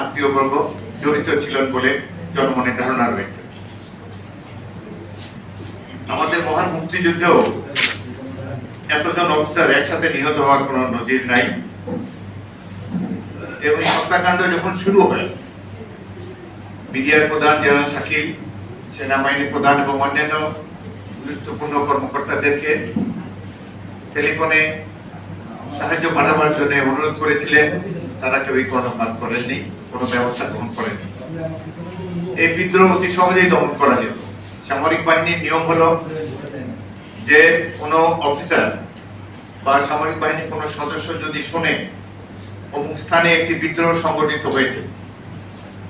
আত্মীয় বর্গ জড়িত ছিলেন বলে জনমনে ধারণা রয়েছে। আমাদের মহান মুক্তিযুদ্ধেও এতজন অফিসার একসাথে নিহত হওয়ার কোনো নজির নাই। এবং হত্যাকাণ্ড যখন শুরু হয় বিডিআর প্রধান জেনারেল শাকিল সেনাবাহিনী প্রধান এবং অন্যান্য গুরুত্বপূর্ণ কর্মকর্তাদেরকে টেলিফোনে সাহায্য পাঠাবার জন্য অনুরোধ করেছিলেন। তারা কেউই কর্ণপাত করেননি, কোনো ব্যবস্থা গ্রহণ করেনি এই বিদ্রোহ অতি সহজেই দমন করা যেত। সামরিক বাহিনীর নিয়ম হলো যে কোনো অফিসার বা সামরিক বাহিনীর কোনো সদস্য যদি শোনে, অমুক স্থানে একটি বিদ্রোহ সংগঠিত হয়েছে,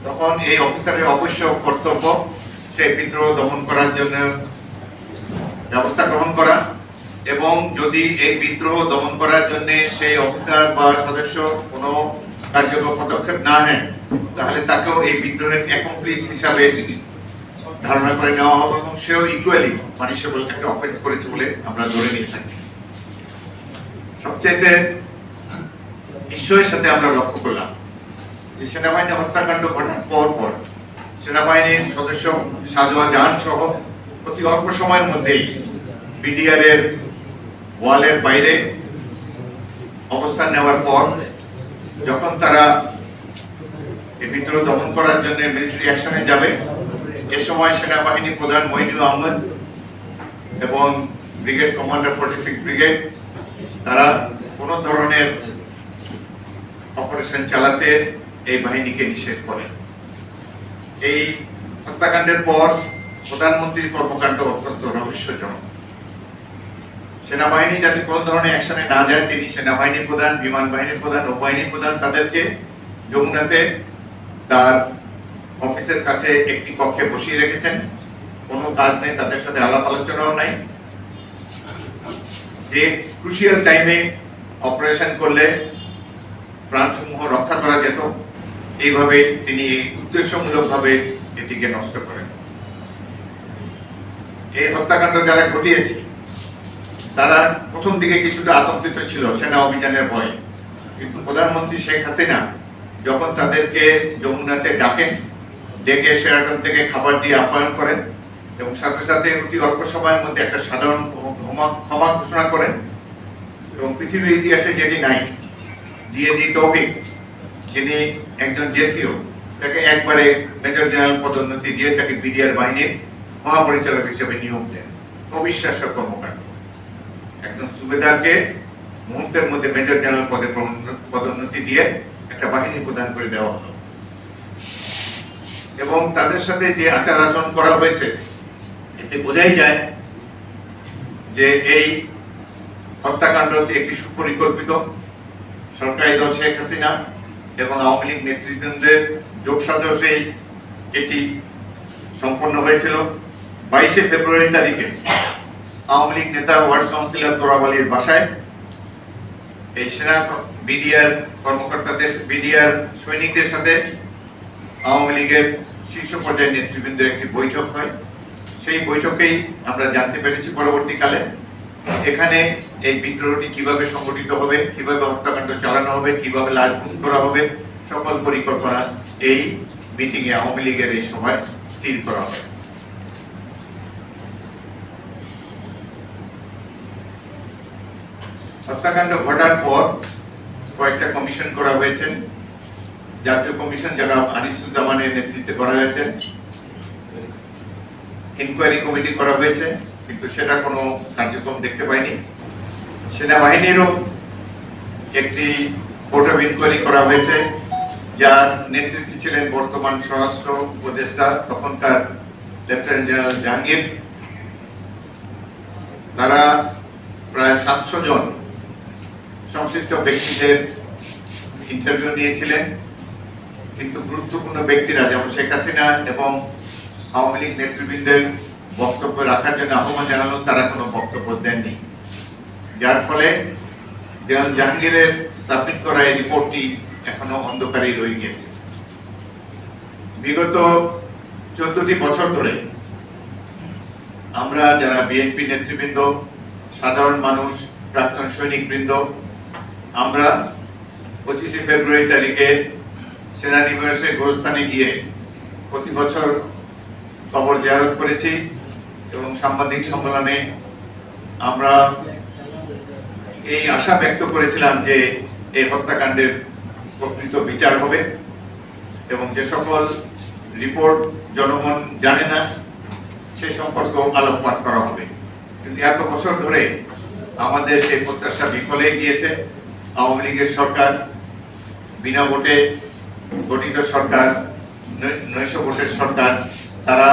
তখন এই অফিসারের অবশ্য কর্তব্য সেই বিদ্রোহ দমন করার জন্য ব্যবস্থা গ্রহণ করা। এবং যদি এই বিদ্রোহ দমন করার জন্য সেই অফিসার বা সদস্য কোনো কার্যকর পদক্ষেপ না নেয়, তাহলে তাকেও এই বিদ্রোহের অ্যাকমপ্লিস হিসাবে ধারণা করে নেওয়া হবে এবং সেও ইকুয়ালি পানিশেবল একটা অফেন্স করেছে বলে আমরা ধরে নিয়ে থাকি। সবচাইতে ঈশ্বরের সাথে আমরা লক্ষ্য করলাম যে সেনাবাহিনী হত্যাকাণ্ড ঘটার পর পর সেনাবাহিনীর সদস্য সাজোয়া জাহান সহ অতি অল্প সময়ের মধ্যেই বিডিআর এর ওয়ালের বাইরে অবস্থান নেওয়ার পর যখন তারা এই বিদ্রোহ দমন করার জন্য মিলিটারি অ্যাকশনে যাবে, এ সময় সেনাবাহিনী প্রধান মইনুল আহমেদ এবং brigade commander forty six brigade, তারা কোনো ধরনের অপারেশন চালাতে এই বাহিনীকে নিষেধ করে। এই হত্যাকাণ্ডের পর প্রধানমন্ত্রীর কর্মকাণ্ড অত্যন্ত রহস্যজনক। সেনাবাহিনী যাতে কোনো ধরনের অ্যাকশনে না যায়, তিনি সেনাবাহিনী প্রধান, বিমান বাহিনীর প্রধান নৌবাহিনী প্রধান, তাদেরকে যমুনাতে তার অফিসের কাছে একটি কক্ষে বসিয়ে রেখেছেন। কোনো কাজ নেই, তাদের সাথে আলাপ আলোচনাও নাই। যে ক্রুশিয়াল টাইমে অপারেশন করলে প্রাণসমূহ রক্ষা করা যেত, এইভাবে তিনি এই উদ্দেশ্যমূলকভাবে এটিকে নষ্ট করেন। এই হত্যাকাণ্ড যারা ঘটিয়েছে তারা প্রথম দিকে কিছুটা আতঙ্কিত ছিল সেনা অভিযানের ভয়ে। কিন্তু প্রধানমন্ত্রী শেখ হাসিনা যখন তাদেরকে যমুনাতে ডাকেন, ডেকে সেরাটন থেকে খাবার দিয়ে আপ্যায়ন করেন এবং সাথে সাথে অতি অল্প সময়ের মধ্যে একটা সাধারণ ক্ষমা ঘোষণা করেন এবং পৃথিবীর ইতিহাসে যেটি নাই, দিয়ে দি তৌহিক যিনি একজন জেসিও, তাকে একবারে মেজর জেনারেল পদোন্নতি দিয়ে তাকে বিডিআর বাহিনীর মহাপরিচালক হিসেবে নিয়োগ দেন। অবিশ্বাস্য কর্মকাণ্ড। একজন সুবেদারকে মুহূর্তের মধ্যে মেজর জেনারেল পদে পদোন্নতি দিয়ে একটা বাহিনী প্রদান করে দেওয়া হলো। এবং তাদের সাথে যে আচার আচরণ করা হয়েছে, এতে বোঝাই যায় যে এই হত্যাকাণ্ডটি একটি সুপরিকল্পিত সরকারি দল শেখ হাসিনা এবং আওয়ামী লীগ নেতৃবৃন্দের যোগসাজসেই এটি সম্পন্ন হয়েছিল। বাইশে ফেব্রুয়ারি তারিখে আওয়ামী লীগ নেতা, ওয়ার্ড কাউন্সিলর তোরাব আলীর বাসায়। এই সেনা বিডিআর কর্মকর্তাদের, বিডিআর সৈনিকদের সাথে আওয়ামী লীগের শীর্ষ পর্যায়ের নেতৃবৃন্দের একটি বৈঠক হয়। সেই বৈঠকেই আমরা জানতে পেরেছি পরবর্তীকালে এখানে এই বিদ্রোহটি কীভাবে সংগঠিত হবে, কীভাবে হত্যাকাণ্ড চালানো হবে, কীভাবে লাশ করা হবে, সকল পরিকল্পনা এই মিটিং এ আওয়ামী লীগের এই সভায় স্থির করা হয় হত্যাকাণ্ড ঘটার পর কয়েকটা কমিশন করা হয়েছে। জাতীয় কমিশন যারা আনিসুজ্জামানের নেতৃত্বে করা হয়েছে ইনকোয়ারি কমিটি করা হয়েছে, কিন্তু সেটা কোনো কার্যক্রম দেখতে পাইনি। সেনাবাহিনীরও একটি বোর্ড অফ ইনকোয়ারি করা হয়েছে, যার নেতৃত্বে ছিলেন বর্তমান স্বরাষ্ট্র উপদেষ্টা, তখনকার লেফটেন্যান্ট জেনারেল জাহাঙ্গীর। তারা প্রায় সাতশো জন সংশ্লিষ্ট ব্যক্তিদের ইন্টারভিউ নিয়েছিলেন, কিন্তু গুরুত্বপূর্ণ ব্যক্তিরা যেমন শেখ হাসিনা এবং আওয়ামী লীগ নেতৃবৃন্দের বক্তব্য রাখার জন্য আহ্বান জানালো তারা কোনো বক্তব্য দেননি। যার ফলে জেনারেল জাহাঙ্গীরের সাবমিট করা এই রিপোর্টটি এখনও অন্ধকারেই রয়ে গিয়েছে। বিগত চোদ্দটি বছর ধরে আমরা যারা বিএনপি নেতৃবৃন্দ, সাধারণ মানুষ, প্রাক্তন সৈনিক বৃন্দ আমরা পঁচিশে ফেব্রুয়ারি তারিখে সেনানিবাসে গোরস্থানে গিয়ে প্রতি বছর কবর জিয়ারত করেছি এবং সাংবাদিক সম্মেলনে আমরা এই আশা ব্যক্ত করেছিলাম যে এই হত্যাকাণ্ডের প্রকৃত বিচার হবে এবং যে সকল রিপোর্ট জনগণ জানে না, সে সম্পর্কেও আলোকপাত করা হবে। কিন্তু এত বছর ধরে আমাদের সেই প্রত্যাশা বিফলে গিয়েছে। আওয়ামী লীগের সরকার, বিনা ভোটে গঠিত সরকার নৈশ ভোটের সরকার, তারা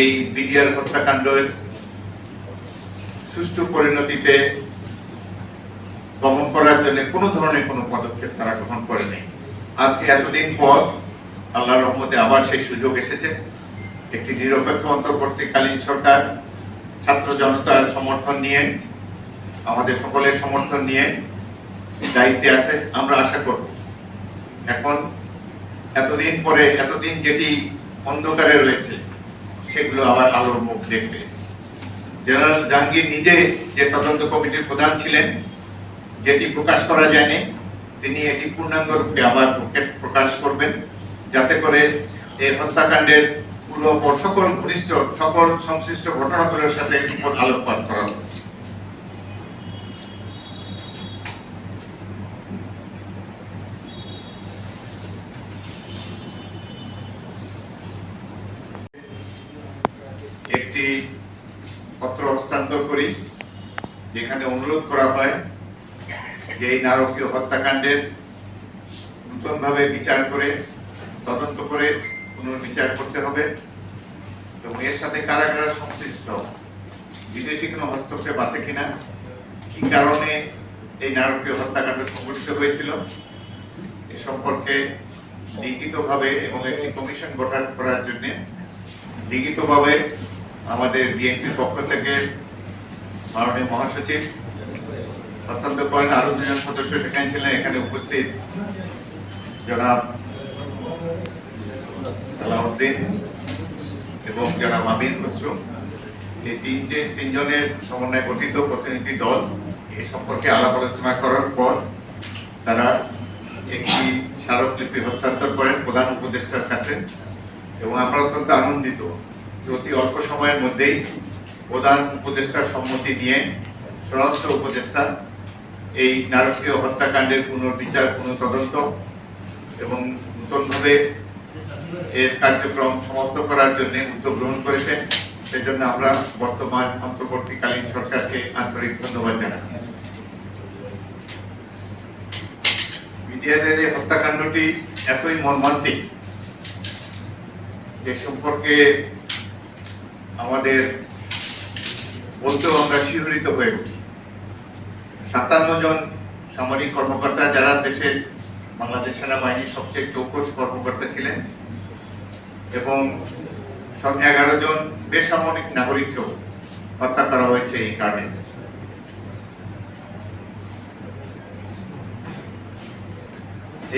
এই বিডিআর হত্যাকাণ্ডের সুষ্ঠু পরিণতিতে দমন করার জন্য কোনো ধরনের কোনো পদক্ষেপ তারা গ্রহণ করেনি। আজকে এতদিন পর আল্লাহর রহমতে আবার সেই সুযোগ এসেছে। একটি নিরপেক্ষ অন্তর্বর্তীকালীন সরকার, ছাত্র জনতার সমর্থন নিয়ে, আমাদের সকলের সমর্থন নিয়ে দায়িত্বে আছে, আমরা আশা করব। এখন এতদিন পরে, এতদিন যেটি অন্ধকারে রয়েছে, সেগুলো আবার আলোর মুখ দেখবে। জেনারেল জাহাঙ্গীর নিজে যে তদন্ত কমিটির প্রধান ছিলেন, যেটি প্রকাশ করা যায়নি, তিনি এটি পূর্ণাঙ্গ রূপে আবার প্রকে- প্রকাশ করবেন, যাতে করে এই হত্যাকাণ্ডের পুরো প- সকল ঘনিষ্ঠ, সকল সংশ্লিষ্ট ঘটনাগুলোর সাথে আলোকপাত করা একটি পত্র হস্তান্তর করি, যেখানে অনুরোধ করা হয় যে এই নারকীয় হত্যাকাণ্ডের নূতনভাবে বিচার করে, তদন্ত করে পুনর্বিচার করতে হবে এবং এর সাথে কারা কারা সংশ্লিষ্ট, বিদেশি কোনো হস্তক্ষেপ আছে কিনা, কি কারণে এই নারকীয় হত্যাকাণ্ড সংঘটিত হয়েছিল, এ সম্পর্কে লিখিতভাবে এবং একটি কমিশন গঠন করার জন্য লিখিতভাবে আমাদের বিএনপির পক্ষ থেকে মাননীয় মহাসচিব হস্তান্তর করেন আরও দুজন সদস্য সেখানে ছিলেন, এখানে উপস্থিত। জনাব সালাউদ্দিন এবং জনাব আমির খসরু। এই তিনটে, তিনজনের সমন্বয়ে গঠিত প্রতিনিধি দল, এ সম্পর্কে আলাপ আলোচনা করার পর তারা একটি স্মারকলিপি হস্তান্তর করেন প্রধান উপদেষ্টার কাছে এবং আমরা অত্যন্ত আনন্দিত। অতি অল্প সময়ের মধ্যেই প্রধান উপদেষ্টার সম্মতি নিয়ে স্বরাষ্ট্র উপদেষ্টা এই নারকীয় হত্যাকাণ্ডের পুনর্বিচার পুনঃতদন্ত এবং নূতনভাবে এর কার্যক্রম সমাপ্ত করার জন্য উদ্যোগ গ্রহণ করেছেন সেজন্য আমরা বর্তমান অন্তর্বর্তীকালীন সরকারকে আন্তরিক ধন্যবাদ জানাচ্ছি। মিডিয়াদের এই হত্যাকাণ্ডটি এতই মর্মান্তিক এ সম্পর্কে আমাদের বলতেও আমরা শিহরিত হয়ে উঠি। সাতান্ন জন সামরিক কর্মকর্তা যারা দেশের বাংলাদেশ সেনাবাহিনীর সবচেয়ে চৌকস কর্মকর্তা ছিলেন এবং সব এগারো জন বেসামরিক নাগরিককেও হত্যা করা হয়েছে এই কারণে।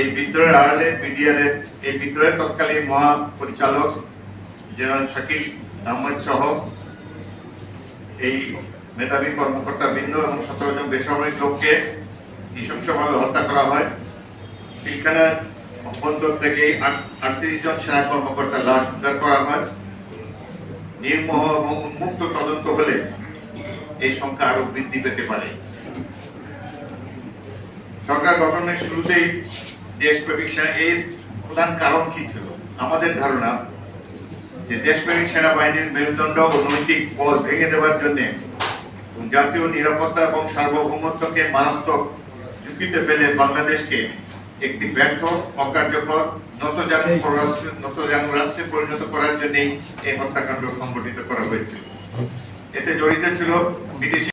এই বিদ্রোহের আড়ালে বিডিআরের, এই বিদ্রোহের তৎকালীন মহাপরিচালক জেনারেল শাকিল আহমেদ সহ এই মেধাবী কর্মকর্তা বৃন্দ এবং সতেরো জন বেসামরিক লোককে নৃশংসভাবে হত্যা করা হয়। পিলখানার অভ্যন্তর থেকে আটত্রিশ জন সেনা কর্মকর্তার লাশ উদ্ধার করা হয়। নির্মোহ এবং উন্মুক্ত তদন্ত হলে এই সংখ্যা আরও বৃদ্ধি পেতে পারে। সরকার গঠনের শুরুতেই দেশপ্রেমিক সেনা এর প্রধান কারণ কি ছিল? আমাদের ধারণা যে দেশপ্রেমিক সেনাবাহিনীর মেরুদণ্ড ও নৈতিক পথ ভেঙে দেওয়ার জন্য জাতীয় নিরাপত্তা এবং সার্বভৌমত্বকে মারাত্মক ঝুঁকিতে ফেলে বাংলাদেশকে একটি ব্যর্থ অকার্যকর নতজানু পররাষ্ট্র নতজানু রাষ্ট্রে পরিণত করার জন্যই এই হত্যাকাণ্ড সংগঠিত করা হয়েছিল এতে জড়িত ছিল বিদেশি